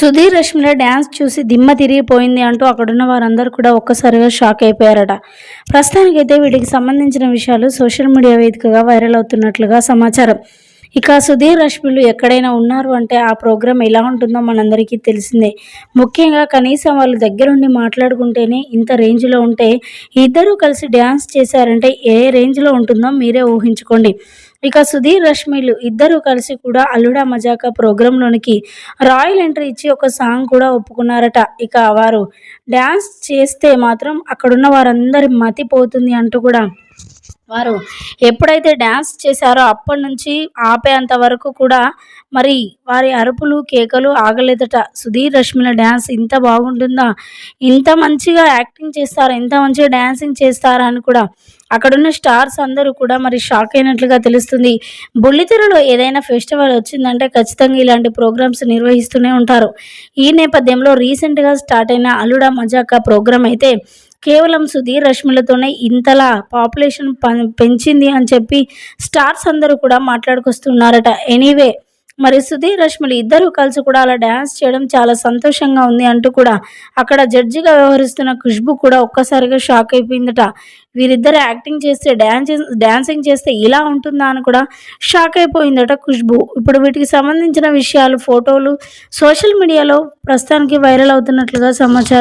Sudheer రష్మిల dance చూసి దిమ్మ తిరిగిపోయింది అంటూ అక్కడున్న వారందరూ కూడా ఒక్కసారిగా షాక్ అయిపోయారట. ప్రస్తుతానికైతే వీటికి సంబంధించిన విషయాలు సోషల్ మీడియా వేదికగా వైరల్ అవుతున్నట్లుగా సమాచారం. ఇక సుధీర్ రష్మిలు ఎక్కడైనా ఉన్నారు అంటే ఆ ప్రోగ్రాం ఎలా ఉంటుందో మనందరికీ తెలిసిందే. ముఖ్యంగా కనీసం వాళ్ళు దగ్గరుండి మాట్లాడుకుంటేనే ఇంత రేంజ్లో ఉంటే ఇద్దరూ కలిసి డ్యాన్స్ చేశారంటే ఏ రేంజ్లో ఉంటుందో మీరే ఊహించుకోండి. ఇక సుధీర్ రష్మిలు ఇద్దరు కలిసి కూడా అల్లుడా మజాకా ప్రోగ్రాంలోనికి రాయల్ ఎంట్రీ ఇచ్చి ఒక సాంగ్ కూడా ఒప్పుకున్నారట. ఇక వారు డ్యాన్స్ చేస్తే మాత్రం అక్కడున్న వారందరి మతిపోతుంది అంటూ కూడా వారు ఎప్పుడైతే డ్యాన్స్ చేశారో అప్పటి నుంచి ఆపేంత వరకు కూడా మరి వారి అరుపులు కేకలు ఆగలేదట. సుధీర్ రష్మిల డ్యాన్స్ ఇంత బాగుంటుందా? ఇంత మంచిగా యాక్టింగ్ చేస్తారా? ఇంత మంచిగా డ్యాన్సింగ్ చేస్తారా అని కూడా. అక్కడున్న స్టార్స్ అందరూ కూడా మరి షాక్ అయినట్లుగా తెలుస్తుంది. బుల్లితెరలో ఏదైనా ఫెస్టివల్ వచ్చిందంటే ఖచ్చితంగా ఇలాంటి ప్రోగ్రామ్స్ నిర్వహిస్తూనే ఉంటారు. ఈ నేపథ్యంలో రీసెంట్గా స్టార్ట్ అయిన అల్లుడా మజాకా ప్రోగ్రామ్ అయితే కేవలం సుధీర్ రష్మిలతోనే ఇంతలా పాపులేషన్ పెంచింది అని చెప్పి స్టార్స్ అందరూ కూడా మాట్లాడుకొస్తున్నారట. ఎనీవే మరి సుధీర్ రష్మిలు ఇద్దరు కలిసి కూడా అలా డ్యాన్స్ చేయడం చాలా సంతోషంగా ఉంది అంటూ కూడా అక్కడ జడ్జిగా వ్యవహరిస్తున్న ఖుష్బు కూడా ఒక్కసారిగా షాక్ అయిపోయిందట. వీరిద్దరు యాక్టింగ్ చేస్తే డ్యాన్స్ డ్యాన్సింగ్ చేస్తే ఇలా ఉంటుందా అని కూడా షాక్ అయిపోయిందట ఖుష్బు. ఇప్పుడు వీటికి సంబంధించిన విషయాలు ఫోటోలు సోషల్ మీడియాలో ప్రస్తుతానికి వైరల్ అవుతున్నట్లుగా సమాచారం.